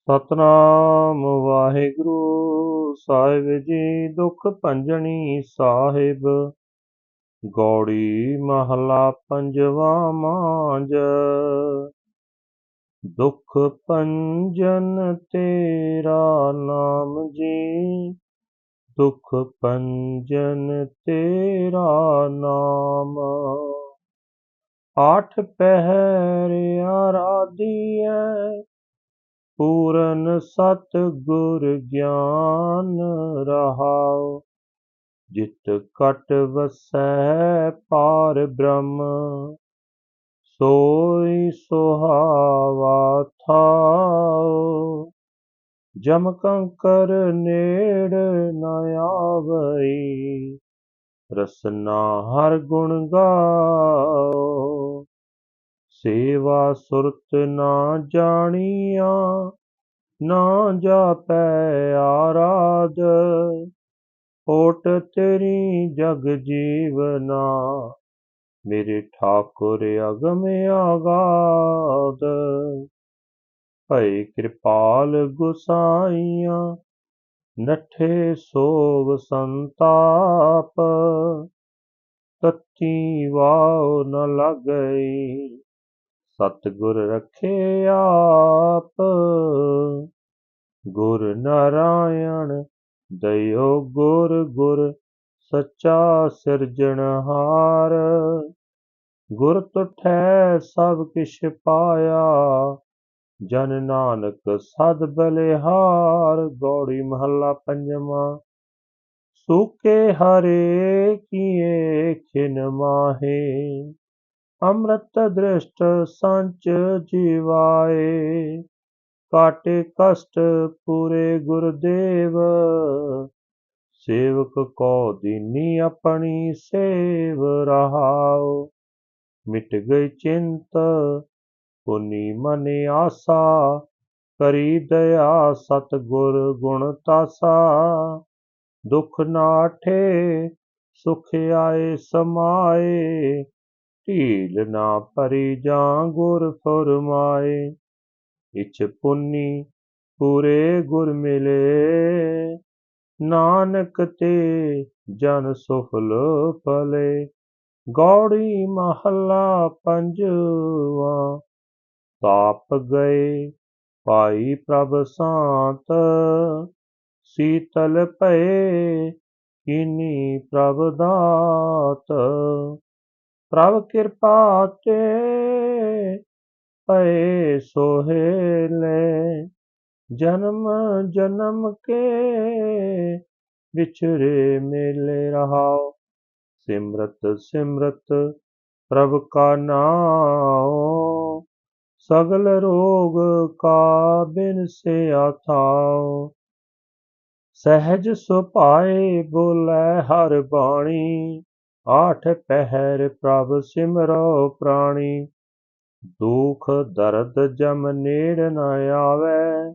ਸਤਨਾਮ ਵਾਹਿਗੁਰੂ, ਸਾਹਿਬ ਜੀ ਦੁਖ ਭੰਜਣੀ ਸਾਹਿਬ। ਗੌੜੀ ਮਹਲਾ ਪੰਜਵਾ ਮਾਂਜ। ਦੁਖ ਭੰਜਨ ਤੇਰਾ ਨਾਮ ਜੀ। ਦੁਖ ਪੰਜਨ ਤੇਰਾ ਨਾਮ। ਆਠ ਪਹਿਰ ਆਰਾਧੀਐ ਪੂਰਨ ਸਤ ਗੁਰ ਗਿਆਨ ਰਹਾਉ, ਜਿਤ ਕਟ ਵਸੈ ਪਾਰ ਬ੍ਰਹਮ, ਸੋਈ ਸੁਹਾਵਾ ਥਾਉ। ਜਮ ਕੰਕਰ ਨੇੜ ਨ ਆਵਈ, ਰਸਨਾ ਹਰ ਗੁਣ ਗਾਓ ਸੇਵਾ ਸੁਰਤ ਨਾ ਜਾਣੀਆਂ, ਨਾ ਜਾਪੈ ਆਰਾਧ। ਓਟ ਤੇਰੀ ਜਗ ਜੀਵਨਾ, ਮੇਰੇ ਠਾਕੁਰ ਅਗਮ ਆਗਾਦ। ਭਈ ਕਿਰਪਾਲ ਗੁਸਾਈਆਂ, ਨਠੇ ਸੋਗ ਸੰਤਾਪ। ਤਤੀ ਵਾਉ ਨ ਲਗਈ ਸਤਿਗੁਰ ਰੱਖੇ ਆਪ। ਗੁਰ ਨਾਰਾਇਣ ਦਇਓ ਗੁਰ ਗੁਰ ਸੱਚਾ ਸਿਰਜਣਹਾਰ ਗੁਰ ਤੁਠੈ ਸਭ ਕਿਛ ਪਾਇਆ, ਜਨ ਨਾਨਕ ਸਦ ਬਲਿਹਾਰ। ਗੌੜੀ ਮਹੱਲਾ ਪੰਜਵਾਂ, ਸੂਕੇ ਹਰੇ ਕੀਏ ਖਿਨ ਮਾਹੇ। ਅੰਮ੍ਰਿਤ ਦ੍ਰਿਸ਼ਟ ਸੰਚ ਜੀਵਾਏ ਕਾਟੇ ਕਸ਼ਟ ਪੂਰੇ ਗੁਰਦੇਵ। ਸੇਵਕ ਕੋ ਦੀਨੀ ਆਪਣੀ ਸੇਵ ਰਹਾਉ। ਮਿਟ ਗਈ ਚਿੰਤ, ਪੁਨੀ ਮਨ ਆਸਾ, ਕਰੀ ਦਇਆ ਸਤ ਗੁਰ ਗੁਣ ਤਾਸਾ। ਦੁਖ ਨਾਠੇ ਸੁਖ ਆਏ ਸਮਾਏ ਢੀਲ ਨਾ ਭਰੀ ਜਾਂ ਗੁਰ ਫਰਮਾਏ ਇਚ ਪੁੰਨੀ ਪੂਰੇ ਗੁਰ ਮਿਲੇ। ਨਾਨਕ ਤੇ ਜਨ ਸੁਫਲ ਫਲੇ ਗੌੜੀ ਮਹੱਲਾ ਪੰਜਵਾ। ਤਾਪ ਗਏ ਪਾਈ ਪ੍ਰਭ ਸਾਤ, ਸੀਤਲ ਭਏ ਕੀਨੀ ਪ੍ਰਭ ਦਾਤ। ਪ੍ਰਭ ਕਿਰਪਾ ਤੇ ਪਏ ਸੋਹੇਲੇ ਜਨਮ ਜਨਮ ਕੇ ਵਿਚਰੇ ਮੇਲੇ ਰਹਾਓ। ਸਿਮਰਤ ਸਿਮਰਤ ਪ੍ਰਭ ਕਾ ਨਾਮ ਸਗਲ ਰੋਗ ਕਾ ਬਿਨ ਸੇ ਆਥਾਓ ਸਹਿਜ ਸੁਭਾਏ ਬੋਲੇ ਹਰ ਬਾਣੀ। ਆਠ ਪਹਿਰ ਪ੍ਰਭ ਸਿਮਰੋ ਪ੍ਰਾਣੀ, ਦੁਖ ਦਰਦ ਜਮ ਨੇੜ ਨ ਆਵੇ।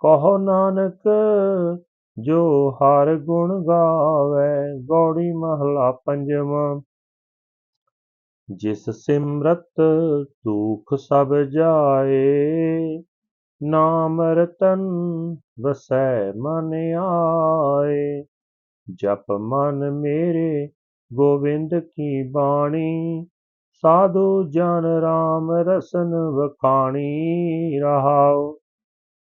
ਕਹੋ ਨਾਨਕ, ਜੋ ਹਰ ਗੁਣ ਗਾਵੇ, ਗੌੜੀ ਮਹਲਾ ਪੰਜਵਾਂ। ਜਿਸ ਸਿਮਰਤ ਦੁਖ ਸਭ ਜਾਏ, ਨਾਮ ਰਤਨ ਵਸੈ ਮਨ ਆਏ। ਜਪ ਮਨ ਮੇਰੇ ਗੋਵਿੰਦ ਕੀ ਬਾਣੀ? ਸਾਧੂ ਜਨ ਰਾਮ ਰਸਨ ਵਖਾਣੀ, ਰਹਾਉ।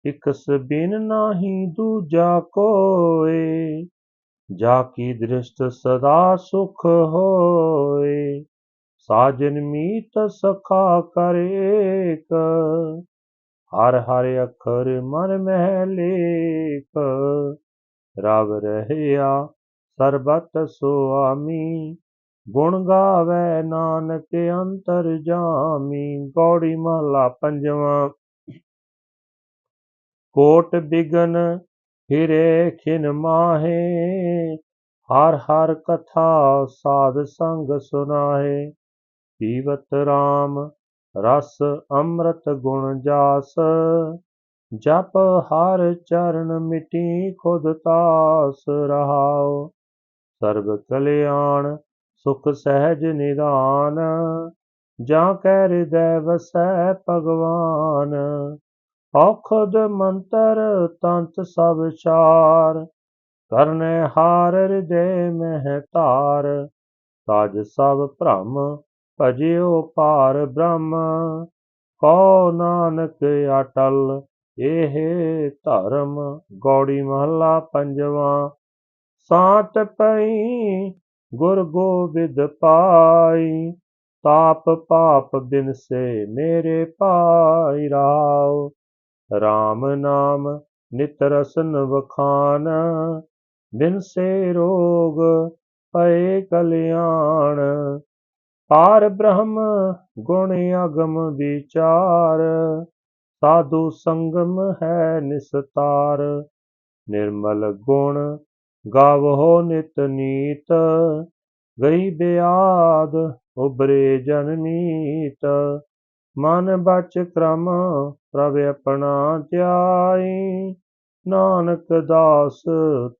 ਇਕਸ ਬਿਨ ਨਾਹੀ ਦੂਜਾ ਕੋਏ, ਜਾ ਕੀ ਦ੍ਰਿਸ਼ਟ ਸਦਾ ਸੁਖ ਹੋਏ। ਸਾਜਨ ਮੀਤ ਸਖਾ ਕਰੇਕ, ਹਰ ਹਰ ਅਖਰ ਮਨ ਮਹਿ ਲੇਖ ਰਵ ਰਹਿਆ ਸਰਬਤ ਸੁਆਮੀ, ਗੁਣ ਗਾਵੇ ਨਾਨਕ ਅੰਤਰ ਜਾਮੀ। ਗੌੜੀ ਮਹਲਾ ਪੰਜਵਾਂ। ਕੋਟ ਬਿਗਨ ਹਿਰੇ ਖਿਨ ਮਾਹੇ, ਹਰ ਹਰ ਕਥਾ ਸਾਧ ਸੰਗ ਸੁਨਾਏ ਪੀਵਤ RAM ਰਸ ਅੰਮ੍ਰਿਤ ਗੁਣ ਜਾਸ, ਜਪ ਹਰ ਚਰਨ ਮਿਟੀ ਖੁਦ ਤਾਸ ਰਹਾਓ ਸਰਬ ਕਲਿਆਣ, ਸੁਖ ਸਹਿਜ ਨਿਦਾਨ ਜਾਂ ਕੈ ਹਿਰਦੈ ਵਸੈ ਭਗਵਾਨ। ਔਖਦ ਮੰਤਰ ਤੰਤ ਸਭ ਚਾਰ ਕਰਨੇ ਹਾਰ ਹਿਰਦੇ ਮਹਿ ਧਾਰ। ਤਾਜ ਸਭ ਭ੍ਰਮ ਭਜਿਓ ਪਾਰ ਬ੍ਰਹਮ ਕਉ ਨਾਨਕ ਅਟਲ ਇਹ ਧਰਮ ਗੌੜੀ ਮਹੱਲਾ ਪੰਜਵਾਂ। ਸਾਤ ਪਈ, ਗੁਰ ਗੋਬਿੰਦ ਪਾਈ। ਤਾਪ ਪਾਪ ਬਿਨਸੇ ਮੇਰੇ ਪਾਈ ਰਾਉ RAM ਨਾਮ ਨਿਤ ਰਸਨ ਵਖਾਨ ਬਿਨਸੇ ਰੋਗ ਪਏ ਕਲਿਆਣ। ਪਾਰ ਬ੍ਰਹਮ ਗੁਣ ਅਗਮ ਵਿਚਾਰ, ਸਾਧੂ ਸੰਗਮ ਹੈ ਨਿਸਤਾਰ। ਨਿਰਮਲ ਗੁਣ ਗਾਵੋ ਨਿਤ ਨੀਤ, ਗਈ ਬਿਆਦ ਉਬਰੇ ਜਨਨੀਤ ਮਨ ਬਚ ਕ੍ਰਮ ਪ੍ਰਭ ਆਪਣਾ ਧਿਆਈ, ਨਾਨਕ ਦਾਸ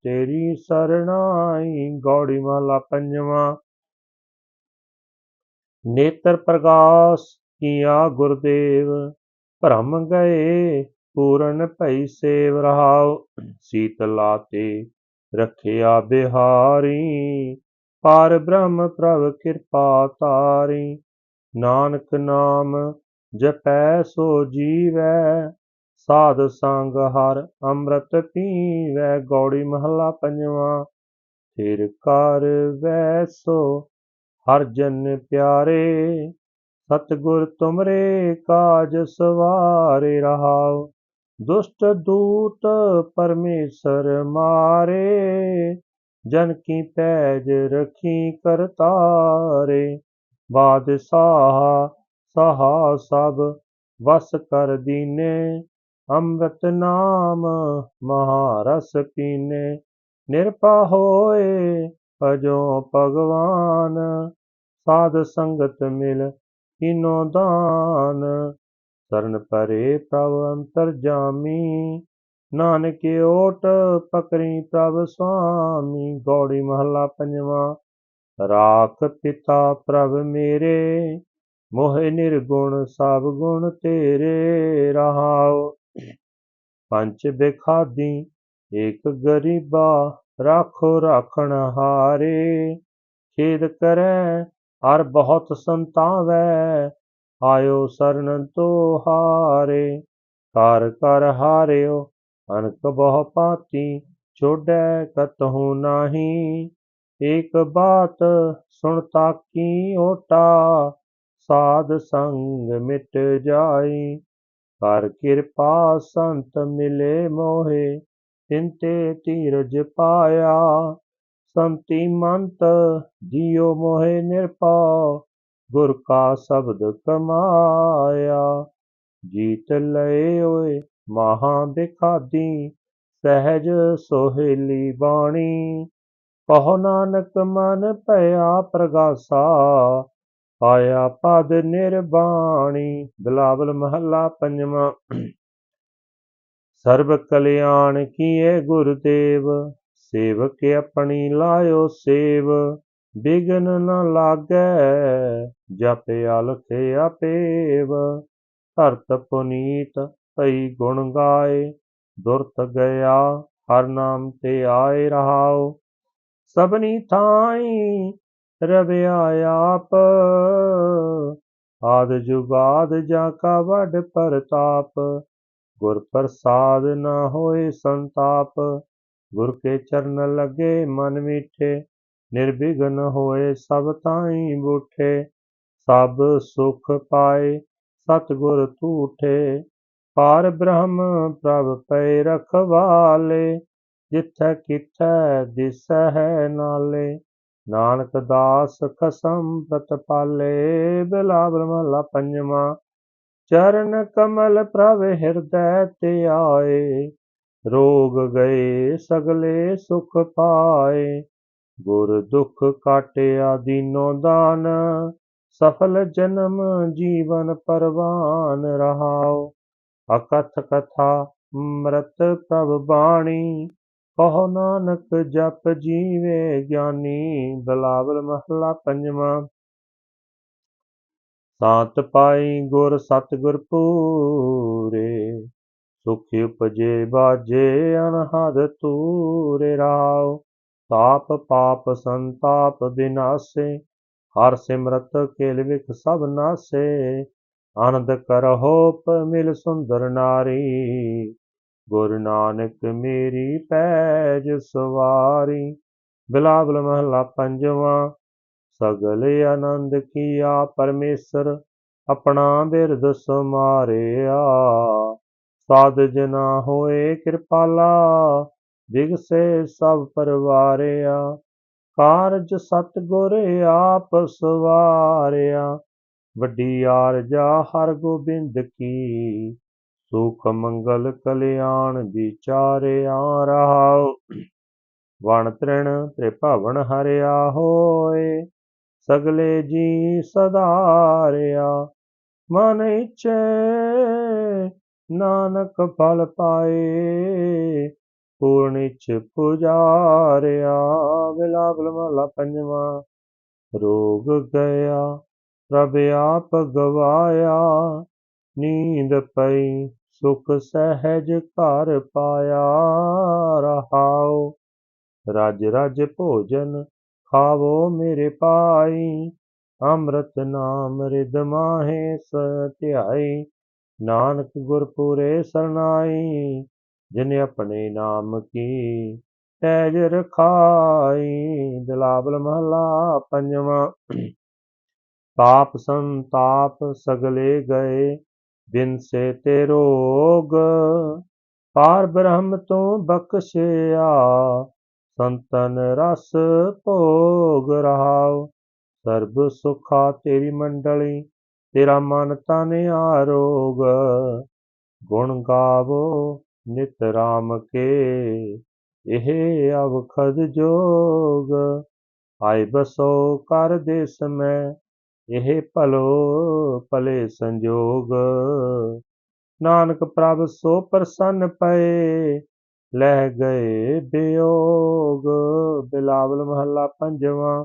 ਤੇਰੀ ਸਰਣਾਈ। ਗੌੜੀ ਮਹਲਾ ਪੰਜਵਾਂ। ਨੇਤਰ ਪ੍ਰਗਾਸ ਕੀਆ ਗੁਰਦੇਵ, ਭ੍ਰਮ ਗਏ ਪੂਰਨ ਭਈ ਸੇਵ ਰਹਾਉ। ਸੀਤਲਾ ਤੇ ਰਖਿਆ ਬਿਹਾਰੀ ਪਾਰ ਬ੍ਰਹਮ ਪ੍ਰਭ ਕਿਰਪਾ ਤਾਰੀ। ਨਾਨਕ ਨਾਮ ਜਪੈ ਸੋ ਜੀਵੈ, ਸਾਧ ਸੰਗ ਹਰ ਅੰਮ੍ਰਿਤ ਪੀਵੈ। ਗੌੜੀ ਮਹੱਲਾ ਪੰਜਵਾਂ, ਫਿਰ ਕਰ ਵੈਸੋ ਹਰ ਜਨ ਪਿਆਰੇ, ਸਤਿਗੁਰ ਤੁਮਰੇ ਕਾਜ ਸਵਾਰੇ ਰਹਾਓ। ਦੁਸ਼ਟ ਦੂਤ ਪਰਮੇਸ਼ਰ ਮਾਰੇ, ਜਨ ਕੀ ਪੈਜ ਰਖੀ ਕਰਤਾਰੇ ਬਾਦਸ਼ਾਹ ਸਹਾ ਸਭ ਵਸ ਕਰ ਦੀਨੇ, ਅੰਮ੍ਰਿਤ ਨਾਮ ਮਹਾਰਸ ਪੀਨੇ। ਨਿਰਪਾ ਹੋਏ ਭਜੋ ਭਗਵਾਨ, ਸਾਧ ਸੰਗਤ ਮਿਲ ਕੀਨੋ ਦਾਨ। ਸਰਨ ਪਰੇ ਪ੍ਰਭ ਅੰਤਰ ਜਾਮੀ, ਨਾਨਕ ਓਟ ਪਕਰੀ ਪ੍ਰਭ ਸੁਆਮੀ, ਗੌੜੀ ਮਹੱਲਾ ਪੰਜਵਾਂ, ਰਾਖ ਪਿਤਾ ਪ੍ਰਭ ਮੇਰੇ, ਮੋਹਿ ਨਿਰਗੁਣ ਸਭ ਗੁਣ ਤੇਰੇ ਰਹਾਉ। ਪੰਜ ਬਿਖਾਦੀ, ਏਕ ਗਰੀਬਾ ਰਾਖੋ ਰਾਖਣ ਹਾਰੇ, ਖੇਦ ਕਰੈ ਹਰ ਬਹੁਤ ਸੰਤਾਵੈ ਆਇਓ ਸਰਨ ਤੁਹਾਰੇ ਕਰ ਕਰ ਹਾਰਿਓ ਅਨਕ ਬਹੁ ਪਾਤੀ ਛੋੜੈ ਕਤਹੂ ਨਾਹੀ। ਏਕ ਬਾਤ ਸੁਣਤਾ ਕੀ ਓਟਾ, ਸਾਧ ਸੰਗ ਮਿਟ ਜਾਈ। ਕਰ ਕਿਰਪਾ ਸੰਤ ਮਿਲੇ ਮੋਹਿ, ਤਿੰਤੇ ਧੀਰਜ ਪਾਇਆ। ਸੰਤੀ ਮੰਤ ਜਿਉ ਮੋਹੇ ਨਿਰਪਉ ਗੁਰ ਕਾ ਸ਼ਬਦ ਕਮਾਇਆ, ਜੀਤ ਲਏ ਓਏ ਮਹਾ ਬਿਖਾਦੀ ਸਹਿਜ ਸੋਹੇਲੀ ਬਾਣੀ। ਕਹੋ ਨਾਨਕ ਮਨ ਭਇਆ ਪ੍ਰਗਾਸਾ ਪਾਇਆ ਪਦ ਨਿਰਬਾਣੀ। ਬਿਲਾਵਲ ਮਹੱਲਾ ਪੰਜਵਾਂ। ਸਰਬ ਕਲਿਆਣ ਕੀਏ ਗੁਰਦੇਵ, ਸੇਵਕ ਆਪਣੀ ਲਾਇਓ ਸੇਵ। ਬਿਗਨ ਨ ਲਾਗੈ, ਜਪ ਅਲਖ ਆਪੇਵ। ਧਰਤ ਪੁਨੀਤ ਭਈ ਗੁਣ ਗਾਏ, ਦੁਰਤ ਗਿਆ ਹਰ ਨਾਮ ਤੇ ਆਏ ਰਹਾਉ। ਸਭਨੀ ਥਾਈ ਰਵਿਆ ਆਪ, ਆਦ ਜੁਗਾਦ ਜਾ ਕਾ ਵੱਡ ਪ੍ਰਤਾਪ। ਗੁਰ ਪ੍ਰਸਾਦ ਨਾ ਹੋਏ ਸੰਤਾਪ, ਗੁਰ ਕੇ ਚਰਨ ਲਗੇ ਮਨ ਮੀਠੇ ਨਿਰਵਿਘਨ ਹੋਏ ਸਭ ਤਾਈ ਬੂਠੇ, ਸਭ ਸੁਖ ਪਾਏ, ਸਤਿਗੁਰ ਤੂਠੇ ਪਾਰ ਬ੍ਰਹਮ ਪ੍ਰਭ ਪੈ ਰਖਵਾਲੇ ਜਿੱਥੈ ਕਿਥੈ ਦਿਸੈ ਨਾਲੇ। ਨਾਨਕ ਦਾਸ ਖਸਮ ਪ੍ਰਤਪਾਲੇ ਬਿਲਾਵਲ ਮਹਲਾ ਪੰਜਵਾਂ। ਚਰਨ ਕਮਲ ਪ੍ਰਭ ਹਿਰਦੈ ਤੇ ਆਏ, ਰੋਗ ਗਏ ਸਗਲੇ ਸੁਖ ਪਾਏ। ਗੁਰ ਦੁਖ ਕਾਟਿਆ ਦੀਨੋ ਦਾਨ, ਸਫਲ ਜਨਮ ਜੀਵਨ ਪਰਵਾਨ ਰਹਾਓ ਅਕਥ ਕਥਾ ਅੰਮ੍ਰਿਤ ਪ੍ਰਭ ਬਾਣੀ, ਕਹੋ ਨਾਨਕ ਜਪ ਜੀਵੇ ਗਿਆਨੀ, ਬਲਾਵਲ ਮਹਲਾ ਪੰਜਵਾਂ। ਸਾਤ ਪਾਈ ਗੁਰ ਸਤਿਗੁਰ ਪੂਰੇ, ਸੁਖ ਉਪਜੇ ਬਾਜੇ ਅਨਹਦ ਤੂਰੇ ਰਾਓ ਤਾਪ ਪਾਪ ਸੰਤਾਪ ਬਿਨਾਸੇ, ਹਰ ਸਿਮਰਤ ਕੇਲ ਵਿਖ ਸਭ ਨਾਸੇ, ਆਨੰਦ ਕਰਹੁ ਪ ਮਿਲ ਸੁੰਦਰ ਨਾਰੀ। ਗੁਰੂ ਨਾਨਕ ਮੇਰੀ ਪੈਜ ਸਵਾਰੀ, ਬਿਲਾਵਲ ਮਹਲਾ ਪੰਜਵਾਂ, ਸਗਲ ਆਨੰਦ ਕੀਆ ਪਰਮੇਸ਼ਰ, ਆਪਣਾ ਬਿਰਦ ਸਮਾਰਿਆ। ਸਾਧ ਜਨਾ ਹੋਏ ਕਿਰਪਾਲਾ ਵਿਗਸੇ ਸਭ ਪਰਵਾਰਿਆ, ਕਾਰਜ ਸਤਿਗੁਰ ਆਪ ਸਵਾਰਿਆ। ਵੱਡੀ ਆਰਜਾ ਹਰ ਗੋਬਿੰਦ ਕੀ, ਸੁਖ ਮੰਗਲ ਕਲਿਆਣ ਵਿਚਾਰਿਆ ਰਹਾਉ। ਵਣ ਤ੍ਰਿਣ ਤ੍ਰਿਭਵਨ ਹਰਿਆ ਹੋਏ, ਸਗਲੇ ਜੀ ਸਦਾਰਿਆ ਮਨ ਇਛੇ ਨਾਨਕ ਫਲ ਪਾਏ ਪੂਰਨ ਪੁਜਾਰਿਆ ਬਿਲਾਵਲ ਮਹਲਾ ਪੰਜਵਾਂ। ਰੋਗ ਗਿਆ ਪ੍ਰਭ ਆਪ ਗਵਾਇਆ, ਨੀਂਦ ਪਈ, ਸੁਖ ਸਹਿਜ ਘਰ ਪਾਇਆ, ਰਹਾਉ। ਰਜ ਰਜ ਭੋਜਨ ਖਾਵੋ ਮੇਰੇ ਪਾਈ ਅੰਮ੍ਰਿਤ ਨਾਮ ਰਿਦ ਮਾਹੇ ਸਤਿਆਈ। ਨਾਨਕ ਗੁਰਪੁਰੇ ਸਰਨਾਈ ਜਿਨ ਆਪਣੇ ਨਾਮ ਕੀ ਪੈਜ ਰਖਾਈ ਦਿਲਾਵਲ ਮਹਲਾ ਪੰਜਵਾਂ। ਤਾਪ ਸੰਤਾਪ ਸਗਲੇ ਗਏ, ਬਿਨ ਸੇ ਤੇ ਰੋਗ। ਪਾਰ ਬ੍ਰਹਮ ਤੋਂ ਬਖਸ਼ਿਆ, ਸੰਤਨ ਰਸ ਭੋਗ ਰਹਾਉ। ਸਰਬ ਸੁਖਾ ਤੇਰੀ ਮੰਡਲੀ, ਤੇਰਾ ਮਨ ਤਨ ਆਰੋਗ। ਗੁਣ ਗਾਵੋ ਨਿਤ ਰਾਮ ਕੇ। ਇਹ ਅਵਖਦ ਜੋਗ, ਆਏ ਬਸੋ ਕਰ ਦੇਸ ਮੈਂ। ਇਹ ਭਲੋ ਭਲੇ ਸੰਜੋਗ, ਨਾਨਕ ਪ੍ਰਭ ਸੋ ਪ੍ਰਸੰਨ ਪਏ, ਲੈ ਗਏ ਬਿਯੋਗ ਬਿਲਾਵਲ ਮਹੱਲਾ ਪੰਜਵਾਂ,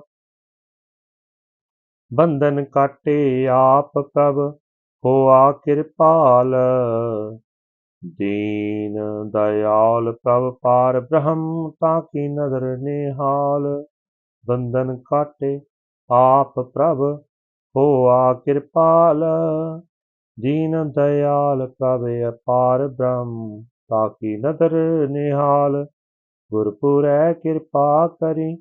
ਬੰਧਨ ਕਾਟੇ ਆਪ ਪ੍ਰਭ, ਹੋਆ ਕਿਰਪਾਲ। ਦੀਨ ਦਇਆਲ ਪ੍ਰਭ ਪਾਰ ਬ੍ਰਹਮ ਤਾਂ ਕੀ ਨਦਰ ਨਿਹਾਲ, ਬੰਧਨ ਕਾਟੇ ਆਪ ਪ੍ਰਭ ਹੋਆ ਕਿਰਪਾਲ। ਦੀਨ ਦਇਆਲ ਪ੍ਰਭ ਅਪਾਰ ਬ੍ਰਹਮ ਤਾਕੀ ਨਦਰ ਨਿਹਾਲ, ਗੁਰਪੁਰੈ ਕਿਰਪਾ ਕਰੀ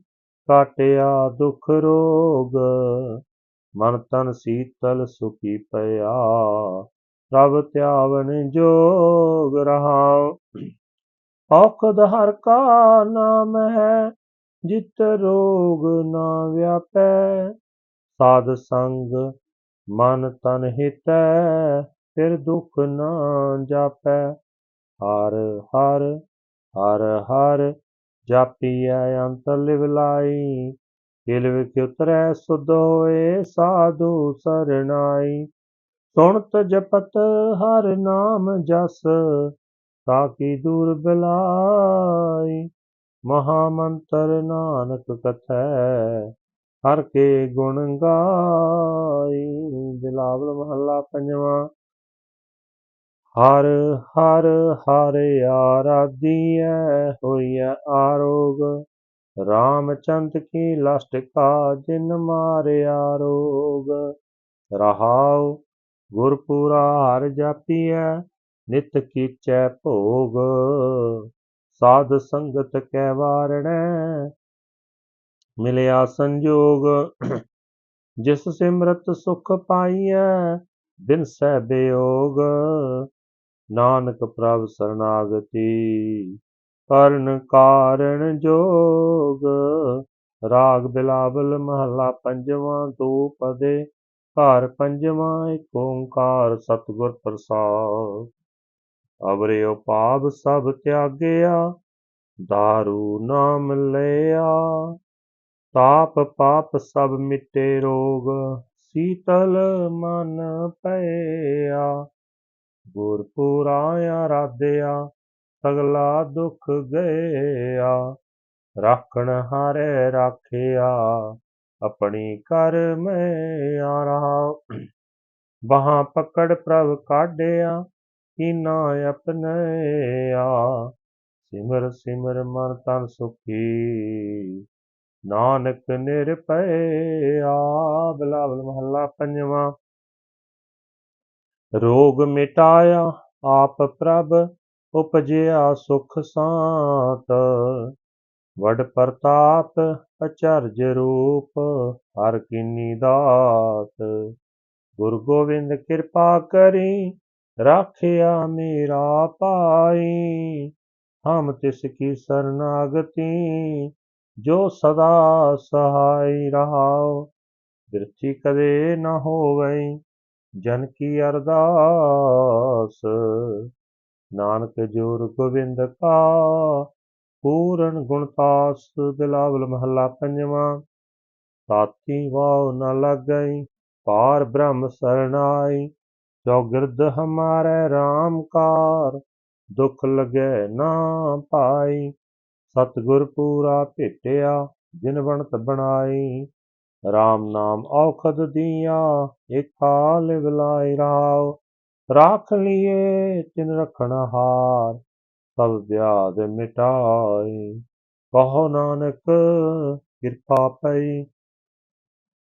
ਕਾਟਿਆ ਦੁਖ ਰੋਗ। ਮਨ ਤਨ ਸੀਤਲ ਸੁਖੀ ਪਿਆ ਪ੍ਰਭ ਧਿਆਵਨ ਜੋਗ ਰਹਾਉ। ਔਖਦ ਹਰ ਕਾ ਨਾਮ ਹੈ, ਜਿਤ ਰੋਗ ਨਾ ਵਿਆਪੈ। ਸਾਧ ਸੰਗ ਮਨ ਤਨ ਹਿਤੈ, ਫਿਰ ਦੁਖ ਨਾ ਜਾਪੈ। ਹਰ ਹਰ ਹਰ ਹਰ ਜਾਪੀਐ ਅੰਤਰ ਲਿਵ ਲਾਈ ਕਿਲ ਵਿਖ ਉਤਰੈ ਸੁਧ ਹੋਏ ਸਾਧੂ ਸਰਨਾਈ ਸੁਣਤ ਜਪਤ ਹਰ ਨਾਮ ਜਸ ਤਾਕੀ ਦੂਰ ਬਲਾਈ ਮਹਾ ਮੰਤਰ ਨਾਨਕ ਕਥੈ, ਹਰ ਕੇ ਗੁਣ ਗਾਈ। ਬਿਲਾਵਲ ਮਹੱਲਾ ਪੰਜਵਾਂ। ਹਰ ਹਰ ਹਰ ਆਰਾਧੀਐ, ਹੋਈਐ ਆਰੋਗ। ਰਾਮਚੰਦ ਕੀ ਲਸਟ ਕਾ, ਜਿਨ ਮਾਰਿਆ ਰੋਗ। ਰਹਾਉ ਗੁਰਪੂਰਾ ਹਰ ਜਾਪੀਐ, ਨਿਤ ਕੀਚੈ ਭੋਗ। ਸਾਧ ਸੰਗਤ ਕੈ ਵਾਰਣੈ, ਮਿਲਿਆ ਸੰਜੋਗ। ਜਿਸ ਸਿਮਰਤ ਸੁਖ ਪਾਈਐ, ਬਿਨ ਸਹਿ ਬਿਯੋਗ ਨਾਨਕ ਪ੍ਰਭ ਸਰਨਾਗਤੀ, ਕਰਨ ਕਾਰਨ ਜੋਗ। ਰਾਗ ਬਿਲਾਵਲ ਮਹਲਾ ਪੰਜਵਾਂ ਦੋ ਪਦੇ ਘਰ ਪੰਜਵਾਂ ਏਕ ਓੰਕਾਰ ਸਤਿਗੁਰ ਪ੍ਰਸਾਦ। ਅਵਰਿਓ ਪਾਪ ਸਭ ਤਿਆਗਿਆ दारू ਨਾਮ ਲਿਆ। ਤਾਪ ਪਾਪ ਸਭ ਮਿਟੇ ਰੋਗ, ਸੀਤਲ ਮਨ ਪਇਆ ਗੁਰਪੁਰਾ ਆਰਾਧਿਆ, ਸਗਲਾ ਦੁਖ ਗਇਆ ਰਾਖਣ ਹਾਰੇ ਰਾਖਿਆ। ਆਪਣੀ ਕਰ ਮੈਂ ਆ ਰਹਾ ਬਾਹਾਂ ਪਕੜ ਪ੍ਰਭ ਕਾਢਿਆ ਕੀਨਾ ਆਪਣਿਆ ਸਿਮਰ ਸਿਮਰ ਮਨ ਤਨ ਸੁਖੀ ਨਾਨਕ ਨਿਰਭਇਆ ਬਿਲਾਵਲ ਮਹੱਲਾ ਪੰਜਵਾਂ ਰੋਗ ਮਿਟਾਇਆ ਆਪ ਪ੍ਰਭ ਉਪਜਿਆ ਸੁਖ ਸਾਤ ਵਡ ਪ੍ਰਤਾਪ ਅਚਰਜ ਰੂਪ, ਹਰ ਕੀਨੀ ਦਾਤ। ਗੁਰ ਗੋਬਿੰਦ ਕਿਰਪਾ ਕਰੀ, ਰਾਖਿਆ ਮੇਰਾ ਪਾਈ ਹਮ ਤਿਸ ਕੀ ਸਰਨਾਗਤੀ, ਜੋ ਸਦਾ ਸਹਾਈ ਰਹਾਓ ਬਿਰਥੀ ਕਦੇ ਨਾ ਹੋਵਈ, ਜਨ ਕੀ ਅਰਦਾਸ। ਨਾਨਕ ਜੋਰ ਗੋਬਿੰਦ ਕਾ ਪੂਰਨ ਗੁਣਤਾਸ ਬਿਲਾਵਲ ਮਹੱਲਾ ਪੰਜਵਾਂ। ਸਾਥੀ ਵਾਉ ਨ ਲੱਗਈ ਪਾਰ ਬ੍ਰਹਮ ਸਰਣਾਈ ਚੌਗਿਰਦ ਹਮਾਰੇ RAM ਕਾਰ, ਦੁਖ ਲਗੇ ਨਾ ਪਾਈ। ਸਤਿਗੁਰ ਪੂਰਾ ਭੇਟਿਆ, ਜਿਨ ਬਣਤ ਬਣਾਈ। RAM ਨਾਮ ਔਖਦ ਦੀਆ ਏਕਾ ਲਿਵ ਲਾਇ ਰਾਵ। ਰਾਖ ਲਿਏ, ਤਿਨ ਰਖਣ ਹਾਰ। ਸਭ ਵਿਆਦ ਮਿਟਾਏ। ਕਹੋ ਨਾਨਕ, ਕਿਰਪਾ ਪਈ।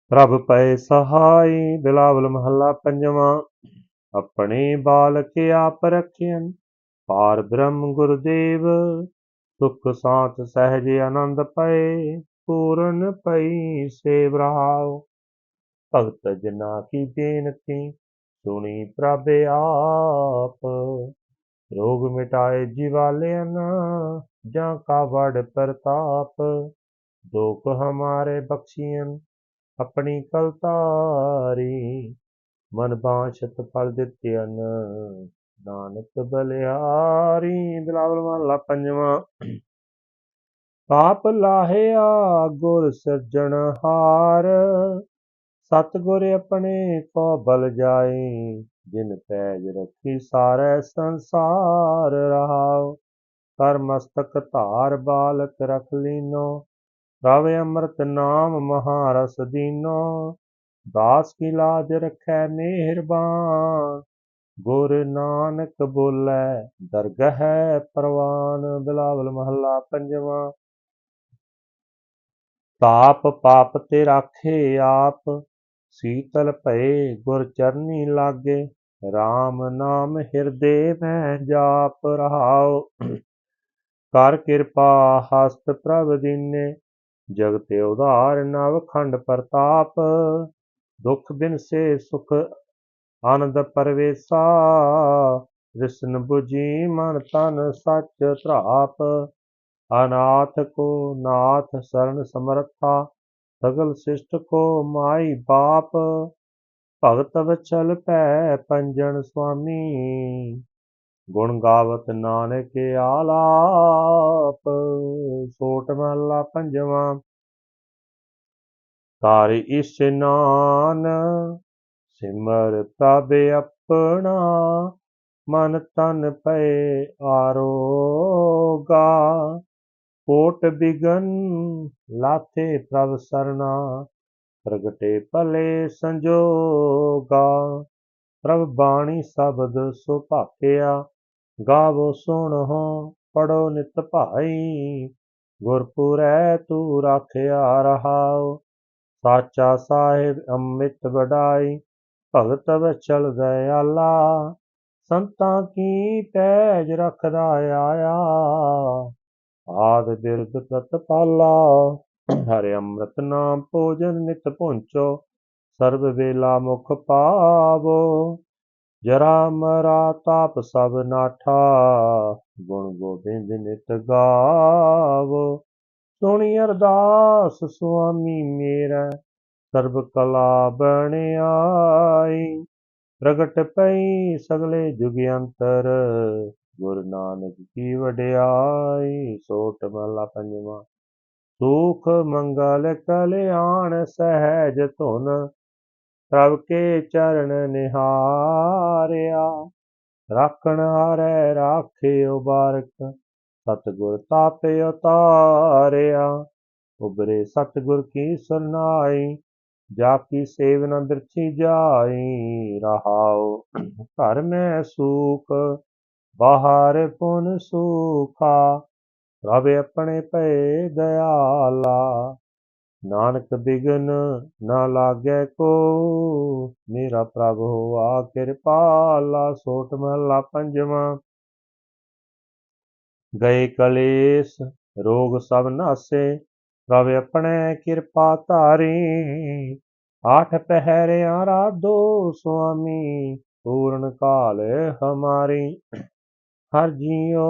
ਪ੍ਰਭ ਪਏ ਸਹਾਈ, ਬਿਲਾਵਲ ਮਹੱਲਾ ਪੰਜਵਾਂ। ਆਪਣੇ ਬਾਲਕ ਆਪ ਰਖਿਅਨ, ਪਾਰ ਬ੍ਰਹਮ ਗੁਰਦੇਵ। ਸੁਖ ਸਾਤ ਸਹਿਜ ਆਨੰਦ ਪਏ, ਪੂਰਨ ਪਈ ਸੇਵ ਰਹਾਉ। ਭਗਤ ਜਨਾ ਕੀ ਬੇਨਤੀ ਸੁਣੀ ਪ੍ਰਭ ਆਪ। ਰੋਗ ਮਿਟਾਏ ਜਿਵਾਲਿਆਨ ਜਾਂ ਕਾ ਵਡ ਪ੍ਰਤਾਪ। ਦੁਖ ਹਮਾਰੇ ਬਖਸ਼ੀਨ ਆਪਣੀ ਕਲਤਾਰੀ। ਮਨ ਬਾਸ਼ਤ ਫਲ ਦਿੱਤਿਅਨ ਨਾਨਕ ਬਲਿਆਰੀ ਬਿਲਾਵਲ ਮਹਲਾ ਪੰਜਵਾਂ। ਪਾਪ ਲਾਹਿਆ ਗੁਰ ਸੱਜਣ ਹਾਰ। ਸਤਗੁਰ ਆਪਣੇ ਕੋ ਬਲ ਜਾਏ। ਜਿਨ ਪੈਜ ਰੱਖੀ ਸਾਰੇ ਸੰਸਾਰ ਰਹਾਉ ਕਰ ਮਸਤਕ ਧਾਰ ਬਾਲਕ ਰਖ ਲੀਨੋ, ਪ੍ਰਭ ਅੰਮ੍ਰਿਤ ਨਾਮ ਮਹਾਰਸ ਦੀਨੋ, ਦਾਸ ਕੀ ਲਾਜ ਰਖੈ ਮਿਹਰਬਾਨ, ਗੁਰ ਨਾਨਕ ਬੋਲੇ ਦਰਗਹ ਪ੍ਰਵਾਨ। ਬਿਲਾਵਲ ਮਹੱਲਾ ਪੰਜਵਾਂ, ਤਾਪ ਪਾਪ ਤੇ ਰਾਖੇ ਆਪ, ਸੀਤਲ ਭਏ ਗੁਰ ਚਰਨੀ ਲਾਗੇ। RAM ਨਾਮ ਹਿਰਦੇ ਮੈਂ ਜਾਪ ਰਹਾਉ। ਕਰ ਕਿਰਪਾ ਹਸਤ ਪ੍ਰਭ ਦੀਨੇ ਜਗਤ ਉਧਾਰ ਨਵ ਖੰਡ ਪ੍ਰਤਾਪ। ਦੁਖ ਬਿਨ ਸੇ ਸੁਖ ਆਨੰਦ ਪਰਵੇਸਾ ਰਿਸਨ 부ਜੀ ਮਨ ਤਨ ਸਚ ਧਰਾਪ। ਅਨਾਥ ਕੋ ਨਾਥ ਸਰਣ ਸਮਰਥਾ, ਸਗਲ ਸਿਸ਼ਟ ਕੋ ਮਾਈ ਬਾਪ। ਭਗਤ ਵਚਲ ਭੈ ਪੰਜਨ ਸੁਆਮੀ। ਗੁਣ ਗਾਵਤ ਨਾਨਕ ਆਲਾਪ, ਸੋਟ ਮਹਲਾ ਪੰਜਵਾਂ। ਤਾਰਿ ਇਸ਼ਨਾਨ ਸਿਮਰ ਪ੍ਰਭ ਆਪਣਾ, ਮਨ ਤਨ ਪਏ ਆਰੋਗਾ। ਕੋਟ ਬਿਗਨ, ਲਾਥੇ ਪ੍ਰਭ ਸਰਨਾ ਪ੍ਰਗਟੇ ਭਲੇ ਸੰਜੋਗਾ। ਪ੍ਰਭ ਬਾਣੀ ਸ਼ਬਦ ਸੋ ਸੁਭਾਕਿਆ ਗਾਵੋ ਸੁਣੋ ਪੜੋ ਨਿਤ ਭਾਈ। ਗੁਰਪੁਰੈ ਤੂੰ ਰਾਖਿਆ ਰਹਾਉ, ਸਾਚਾ ਸਾਹਿਬ ਅੰਮ੍ਰਿਤ ਵਡਾਈ। ਭਗਤ ਵਚਲ ਦਇਆਲਾ, ਸੰਤਾਂ ਕੀ ਪੈਜ ਰੱਖਦਾ ਆਇਆ। ਆਦ ਬਿਰਦ ਪ੍ਰਤਪਾਲਾ ਹਰਿ ਅੰਮ੍ਰਿਤ ਨਾਮ ਭੋਜਨ ਨਿਤ ਪਹੁੰਚੋ, ਸਰਬ ਵੇਲਾ ਮੁਖ ਪਾਵੋ। ਜਰਾ ਮਰਾ ਤਾਪ ਸਭ ਨਾਠਾ ਗੁਣ ਗੋਬਿੰਦ ਨਿਤ ਗਾਵੋ। ਸੁਣੀ ਅਰਦਾਸ ਸੁਆਮੀ ਮੇਰਾ, ਸਰਬ ਕਲਾ ਬਣਾਈ ਪ੍ਰਗਟ ਪਈ ਸਗਲੇ ਜੁਗ ਅੰਤਰ, ਗੁਰੂ ਨਾਨਕ ਕੀ ਵਡਿਆਈ, ਸੋਟ ਮਹਲਾ ਪੰਜਵਾਂ। ਸੁਖ ਮੰਗਲ ਕਲਿਆਣ ਸਹਿਜ ਧੁਨ, ਪ੍ਰਭ ਕੇ ਚਰਨ ਨਿਹਾਰਿਆ। ਰਾਖਣ ਹਾਰੈ ਰਾਖਿਓ ਬਾਰਕ, ਸਤਿਗੁਰ ਤਾਪੇ ਉਤਾਰਿਆ। ਉਬਰੇ ਸਤਿਗੁਰ ਕੀ ਸਰਨਾਈ ਜਾ ਕੀ ਸੇਵਨ ਬਿਰਥੀ ਜਾਈ, ਰਹਾਉ ਘਰ ਮੈਂ ਸੂਖ, ਬਾਹਰ ਪੁਨ ਸੂਖਾ। ਪ੍ਰਭ ਆਪਣੇ ਭਏ ਦਇਆਲਾ ਨਾਨਕ ਬਿਗਨ ਨਾ ਲਾਗੇ ਕੋ, ਮੇਰਾ ਪ੍ਰਭ ਹੋਆ ਕਿਰਪਾਲਾ, ਸੋਟ ਮਹਲਾ ਪੰਜਵਾਂ। ਗਏ ਕਲੇਸ਼, ਰੋਗ ਸਭ ਨਾਸੇ, ਰਵ ਆਪਣੇ ਕਿਰਪਾ ਧਾਰੀ। ਆਠ ਪਹਿਰਿਆਂ ਰਾਧੋ ਸੁਆਮੀ, ਪੂਰਨ ਕਾਲ ਹਮਾਰੀ। ਹਰ ਜੀਓ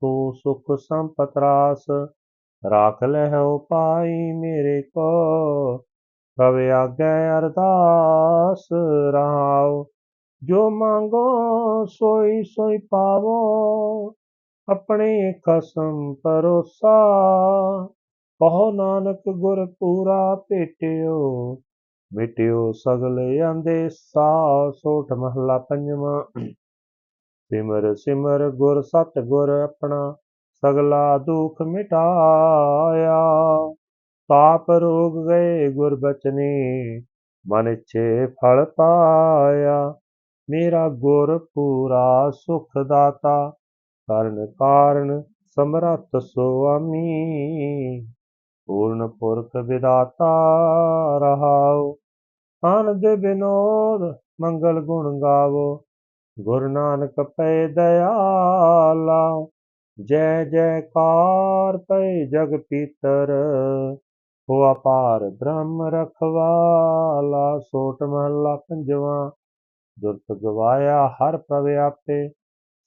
ਤੂੰ ਸੁਖ ਸੰਪਤ ਰਾਸ, ਰਾਖ ਲਹਿਓ ਪਾਈ ਮੇਰੇ ਕੋ। ਪ੍ਰਭ ਆਗੇ ਅਰਦਾਸ ਰਹਾਓ ਜੋ ਮੰਗੋ ਸੋਈ ਸੋਈ ਪਾਵੋ। ਆਪਣੇ ਕਸਮ ਪਰੋਸਾ ਕਹੋ ਨਾਨਕ ਗੁਰ ਪੂਰਾ ਭੇਟਿਓ। ਮਿਟਿਓ ਸਗਲ ਅੰਦੇਸਾ ਸੋਠ ਮਹਲਾ ਪੰਜਵਾਂ। ਸਿਮਰ ਸਿਮਰ ਗੁਰ ਸਤ ਗੁਰ ਆਪਣਾ ਸਗਲਾ ਦੁਖ ਮਿਟਾਇਆ। ਤਾਪ ਰੋਗ ਗਏ ਗੁਰ ਬਚਨੀ, ਮਨ ਇਛੇ ਫਲ ਪਾਇਆ। ਮੇਰਾ ਗੁਰ ਪੂਰਾ ਸੁਖ ਦਾਤਾ, ਕਰਨ ਕਾਰਨ ਸਮਰੱਥ ਸੁਆਮੀ ਪੂਰਨ ਪੁਰਖ ਵਿਦਾਤਾ ਰਹਾਉ ਆਨੰਦ ਬਿਨੋਦ ਮੰਗਲ ਗੁਣ ਗਾਵੋ। ਗੁਰੂ ਨਾਨਕ ਪੈ ਦਇਆਲਾ, ਜੈ ਜੈਕਾਰ ਪੈ ਜਗ ਪੀਤਰ ਹੋ ਅਪਾਰ ਬ੍ਰਹਮ ਰਖਵਾਲਾ, ਸੋਟ ਮਹਲਾ ਪੰਜਵਾਂ, ਦੁਰਤ ਗਵਾਇਆ ਹਰ ਪ੍ਰਭ ਆਪੇ,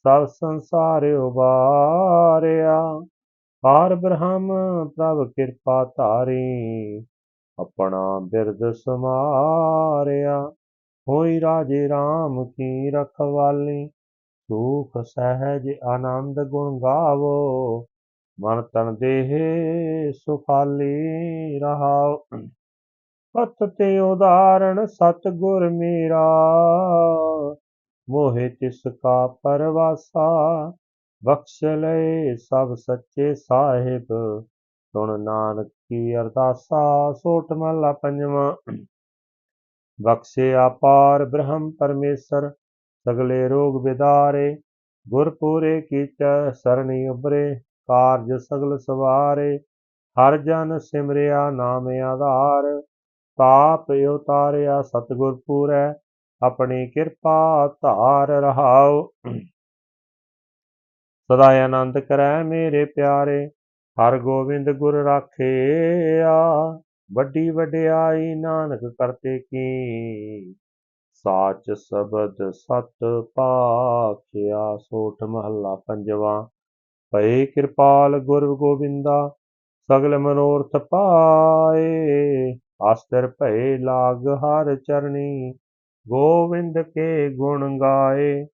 ਸਭ ਸੰਸਾਰ ਉਬਾਰਿਆ ਪਾਰ ਬ੍ਰਹਮ ਪ੍ਰਭ ਕਿਰਪਾ ਧਾਰੀ, ਆਪਣਾ ਬਿਰਦ ਸਮਾਰਿਆ ਹੋਈ ਰਾਜੇ RAM ਕੀ ਰਖਵਾਲੀ? ਸੁਖ ਸਹਿਜ ਆਨੰਦ ਗੁਣ ਗਾਵੋ। ਮਨ ਤਨ ਦੇਹ ਸੁਖਾਲੀ ਰਹਾਉ ਪਤ ਤੇ ਉਦਾਹਰਣ ਸਤ ਗੁਰ ਮੇਰਾ। ਮੋਹਿ ਤਿਸ ਕਾ ਪਰਵਾਸਾ। ਬਖਸ਼ ਲਏ ਸਭ ਸੱਚੇ ਸਾਹਿਬ। ਸੁਣ ਨਾਨਕ ਕੀ ਅਰਦਾਸਾ, ਸੋਟ ਮਹਲਾ ਪੰਜਵਾਂ। ਬਖਸ਼ੇ ਆਪਾਰ ਬ੍ਰਹਮ ਪਰਮੇਸ਼ਰ, ਸਗਲੇ ਰੋਗ ਵਿਦਾਰੇ ਗੁਰ ਪੂਰੇ ਕੀਚੈ ਸਰਣੀ ਉਬਰੇ ਕਾਰਜ ਸਗਲ ਸਵਾਰੇ, ਹਰ ਜਨ ਸਿਮਰਿਆ ਨਾਮ ਆਧਾਰ, ਤਾਪ ਉਤਾਰਿਆ ਸਤਿਗੁਰ ਪੂਰੈ, ਆਪਣੀ ਕਿਰਪਾ ਧਾਰ ਰਹਾਉ। ਸਦਾ ਆਨੰਦ ਕਰੈ ਮੇਰੇ ਪਿਆਰੇ, ਹਰ ਗੋਬਿੰਦ ਗੁਰ ਰਾਖਿਆ ਵੱਡੀ ਵਡਿਆਈ ਨਾਨਕ ਕਰਤੇ ਕੀ? ਸਾਚ ਸ਼ਬਦ ਸਤ ਪਾਖਿਆ ਸੋਠ ਮਹੱਲਾ ਪੰਜਵਾ। ਭਏ ਕਿਰਪਾਲ ਗੁਰ ਗੋਬਿੰਦਾ, ਸਗਲ ਮਨੋਰਥ ਪਾਏ। ਆਸਤਰ ਭਏ ਲਾਗ ਹਰ ਚਰਣੀ, ਗੋਵਿੰਦ ਕੇ ਗੁਣ ਗਾਏ।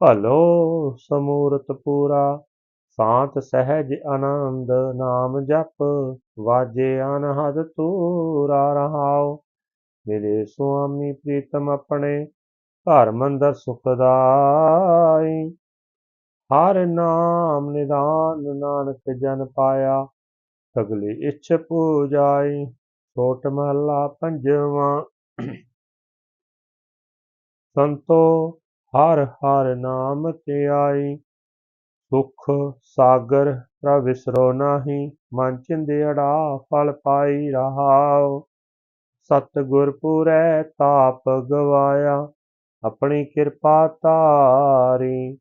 ਭਲੋ ਸਮੂਰਤ ਪੂਰਾ, ਸਾਤ ਸਹਿਜ ਆਨੰਦ ਨਾਮ ਜਪ। ਵਾਜੇ ਅਨਹਦ ਤੂਰਾ ਰਹਾਉ ਮੇਰੇ ਸੁਆਮੀ ਪ੍ਰੀਤਮ ਆਪਣੇ, ਘਰ ਮੰਦਰ ਸੁਖਦਾਈ ਹਰ ਨਾਮ ਨਿਦਾਨ ਨਾਨਕ ਜਨ ਪਾਇਆ, ਸਗਲੀ ਇੱਛ ਪੂਜਾਈ। ਛੋਟ ਮਹਲਾ ਪੰਜਵਾਂ। ਸੰਤੋ, ਹਰ ਹਰ ਨਾਮ ਤੇ ਆਈ ਸੁਖ ਸਾਗਰ ਪ੍ਰਭ ਵਿਸਰੋ ਨਾਹੀ, ਮਨ ਚਿੰਦੜਾ ਫਲ ਪਾਈ ਰਹਾਉ। ਸਤ ਗੁਰ ਪੂਰੈ ਤਾਪ ਗਵਾਇਆ, ਆਪਣੀ ਕਿਰਪਾ ਤਾਰੀ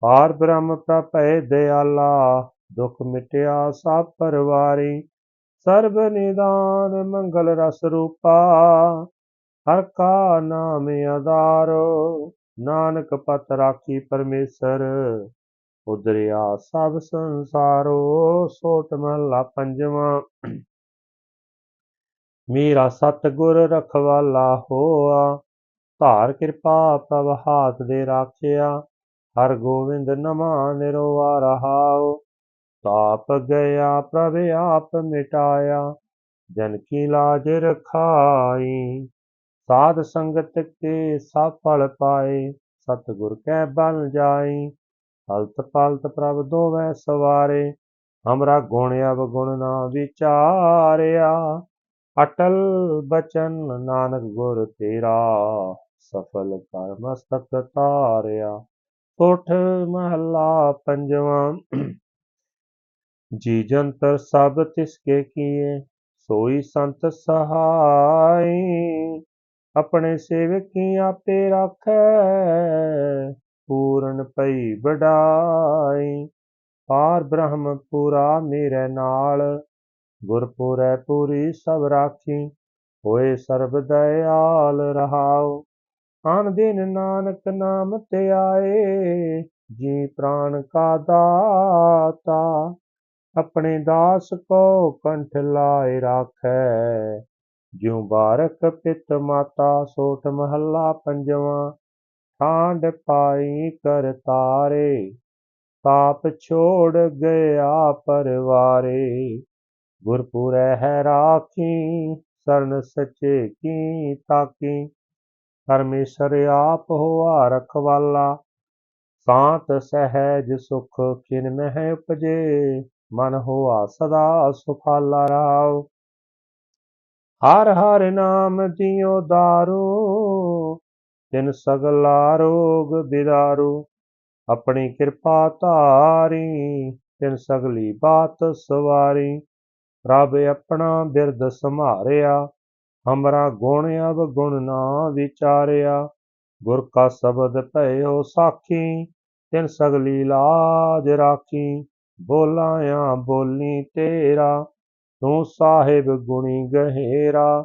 ਪਾਰ ਬ੍ਰਹਮ ਪ੍ਰਭੈ ਦਿਆਲਾ, ਦੁਖ ਮਿਟਿਆ ਸਭ ਪਰਵਾਰੀ। ਸਰਬ ਨਿਦਾਨ ਮੰਗਲ ਰਸ ਰੂਪਾ, ਹਰ ਕਾ ਨਾਮ ਆਧਾਰੋ। ਨਾਨਕ ਪਤ ਰਾਖੀ ਪਰਮੇਸ਼ਰ ਉਦਰਿਆ ਸਭ ਸੰਸਾਰੋ ਸੋਟ ਮਹਲਾ ਪੰਜਵਾਂ। ਮੇਰਾ ਸਤਿਗੁਰ ਰਖਵਾਲਾ ਹੋਆ, ਧਾਰ ਕਿਰਪਾ ਪ੍ਰਭ ਹਾਥ ਦੇ ਰਾਖਿਆ, ਹਰ ਗੋਵਿੰਦ ਨਮਾ ਨਿਰਵਾ ਰਹਾਉ। ਤਾਪ ਗਿਆ ਪ੍ਰਭ ਆਪ ਮਿਟਾਇਆ, ਜਨ ਕੀ ਲਾਜ ਰਖਾਈ। ਸਾਧ ਸੰਗਤ ਕੇ ਸਫਲ ਪਾਏ, ਸਤਿਗੁਰ ਕੈ ਬਲ ਜਾਈ। ਹਲਤ ਪਲਤ ਪ੍ਰਭ ਦੋਵੇਂ ਸਵਾਰੇ, ਹਮਰਾ ਗੁਣ ਅਵਗੁਣ ਨਾ ਵਿਚਾਰਿਆ। ਅਟਲ ਬਚਨ ਨਾਨਕ ਗੁਰ ਤੇਰਾ, ਸਫਲ ਕਰ ਮਸਤਕ ਤਾਰਿਆ। ਉਠ ਮਹੱਲਾ ਪੰਜਵਾਂ, ਜੀ ਜੰਤਰ ਸਭ ਤਿਸਕੇ ਕੀਏ, ਸੋਈ ਸੰਤ ਸਹਾਈ। ਆਪਣੇ ਸੇਵਕੀ ਆਪੇ ਰਾਖੈ ਪੂਰਨ ਪਈ ਵਡਾਈ। ਪਾਰ ਬ੍ਰਹਮ ਪੂਰਾ ਮੇਰੇ ਨਾਲ, ਗੁਰਪੁਰੈ ਪੂਰੀ ਸਭ ਰਾਖੀ, ਹੋਏ ਸਰਬ ਦਇਆਲ ਰਹਾਉ। ਆਨ ਦਿਨ ਨਾਨਕ ਨਾਮ ਤੇ ਆਏ, ਜੀ ਪ੍ਰਾਨ ਕਾ ਦਾਤਾ, ਆਪਣੇ ਦਾਸ ਕੋ ਕੰਠ ਲਾਏ ਰਾਖੈ। ਜਿਉ ਬਾਰਕ ਪਿਤ ਮਾਤਾ ਸੋਠ ਮਹੱਲਾ ਪੰਜਵਾਂ ਠਾਂਡ ਪਾਈ ਕਰ ਤਾਰੇ ਤਾਪ ਛੋੜ ਗਿਆ ਪਰਵਾਰੇ। ਗੁਰਪੁਰੈ ਹੈ ਰਾਖੀ, ਸਰਨ ਸੱਚੇ ਕੀ ਤਾਕੀ। ਪਰਮੇਸ਼ਰ ਆਪ ਹੋਆ ਰਖਵਾਲਾ, ਸਾਤ ਸਹਿਜ ਸੁਖ ਕਿਨ ਮਹਿ ਉਪਜੇ। ਮਨ ਹੋਆ ਸਦਾ ਸੁਖਾਲਾ ਰਾਉ ਹਰ ਹਰ ਨਾਮ ਦਿਓ ਦਾਰੂ ਤਿਨ ਸਗਲਾ ਰੋਗ ਬਿਦਾਰੂ, ਆਪਣੀ ਕਿਰਪਾ ਧਾਰੀ, ਤਿਨ ਸਗਲੀ ਬਾਤ ਸਵਾਰੀ। ਰੱਬ ਆਪਣਾ ਬਿਰਦ ਸੰਭਾਰਿਆ, ਹਮਰਾ ਗੁਣ ਅਵ ਗੁਣ ਨਾ ਵਿਚਾਰਿਆ। ਗੁਰ ਕਾ ਸ਼ਬਦ ਭਇਓ ਸਾਖੀ, ਤਿਨ ਸਗਲੀ ਲਾਜ ਰਾਖੀ। ਬੋਲਾਇਆ ਬੋਲੀ ਤੇਰਾ, ਤੂੰ ਸਾਹਿਬ ਗੁਣੀ ਗਹਿਰਾ।